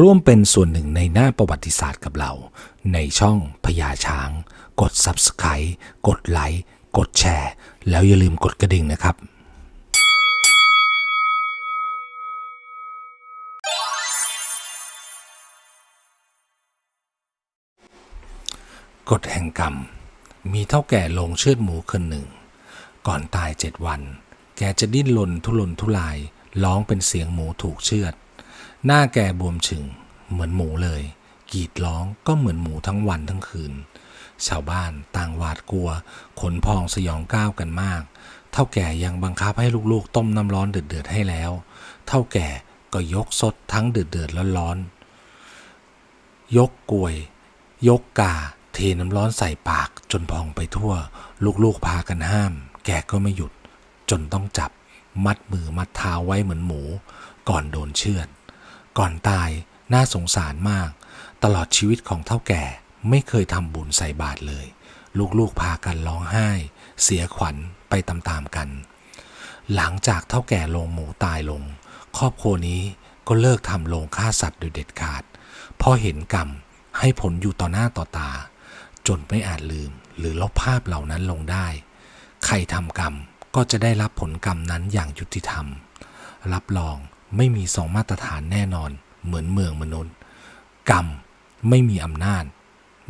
ร่วมเป็นส่วนหนึ่งในหน้าประวัติศาสตร์กับเรา ในช่องพญาช้าง กด Subscribe กดไลค์กดแชร์ แล้วอย่าลืมกดกระดิ่งนะครับกฎแห่งกรรม มีเท่าแก่ลงเชือดหมูคนหนึ่ง ก่อนตายเจ็ดวัน แกจะดิ้นรนทุรนทุราย ร้องเป็นเสียงหมูถูกเชือด หน้าแกบวมฉึงเหมือนหมูเลย กรีดร้องก็เหมือนหมูทั้งวันทั้งคืน ชาวบ้านต่างหวาดกลัว ขนพองสยองก้าวกันมาก เท่าแก่ยังบังคับให้ลูกๆ ต้มน้ำร้อนเดือดๆให้แล้ว เท่าแก่ก็ยกสดทั้งเดือดๆร้อนๆยกกลวย ยกกา เทน้ำร้อนใส่ปากจนพองไปทั่ว ลูกๆพากันห้าม แกก็ไม่หยุด จนต้องจับ มัดมือมัดเท้าไว้เหมือนหมู ก่อนโดนเชือด ก่อนตายน่าสงสารมาก ตลอดชีวิตของเท่าแก่ไม่เคยทำบุญใส่บาตรเลย ลูกๆพากันร้องไห้ เสียขวัญไปตามๆกัน หลังจากเท่าแก่โรงหมูตายลง ครอบครัวนี้ก็เลิกทำโรงฆ่าสัตว์โดยเด็ดขาดเพราะเห็นกรรมให้ผลอยู่ต่อหน้าต่อตา จนไม่อาจลืม หรือลบภาพเหล่านั้นลงได้ ใครทำกรรมก็จะได้รับผลกรรมนั้นอย่างยุติธรรม รับรอง ไม่มีสองมาตรฐานแน่นอน เหมือนเมืองมนุษย์ กรรมไม่มีอำนาจ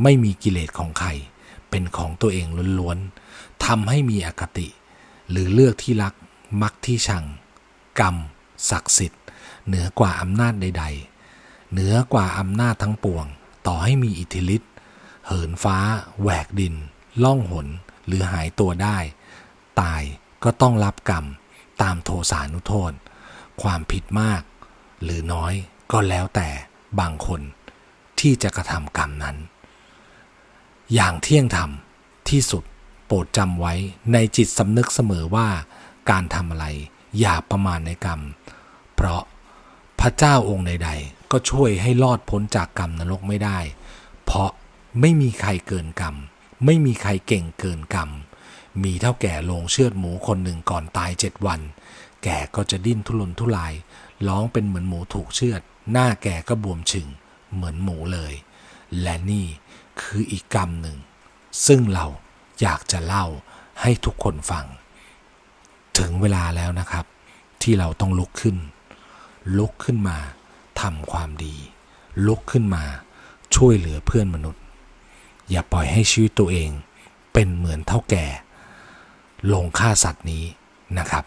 ไม่มีกิเลสของใคร เป็นของตัวเองล้วนๆทำให้มีอคติ หรือเลือกที่รัก มักที่ชัง กรรม ศักดิ์สิทธิ์ เหนือกว่าอำนาจใด ๆ เหนือกว่าอำนาจทั้งปวง ต่อให้มีอิทธิฤทธิ์เหินฟ้า แหวกดิน ล่องหน หรือหายตัวได้ ตายก็ต้องรับกรรม ตามโทสานุโทษ ความผิดมาก หรือน้อยก็แล้วแต่บางคนที่จะกระทำกรรมนั้น อย่างเที่ยงธรรมที่สุดโปรดจำไว้ในจิตสำนึกเสมอว่าการทำอะไรอย่าประมาณในกรรม เพราะพระเจ้าองค์ใดๆ ก็ช่วยให้รอดพ้นจากกรรมนรกไม่ได้ เพราะไม่มีใครเกินกรรม ไม่มีใครเก่งเกินกรรม มีเท่าแก่ลงเชือดหมูคนหนึ่งก่อนตายเจ็ดวัน แก่ก็จะดิ้นทุรนทุราย ร้องเป็นเหมือนหมูถูกเชือด หน้าแก่ก็บวมฉึง เหมือนหมูเลย และนี่คืออีกกรรมหนึ่ง ซึ่งเราอยากจะเล่าให้ทุกคนฟัง ถึงเวลาแล้วนะครับ ที่เราต้องลุกขึ้น ลุกขึ้นมาทำความดี ลุกขึ้นมาช่วยเหลือเพื่อนมนุษย์ อย่าปล่อยให้ชีวิตตัวเองเป็นเหมือนเท่าแก่ ลงฆ่าสัตว์นี้นะครับ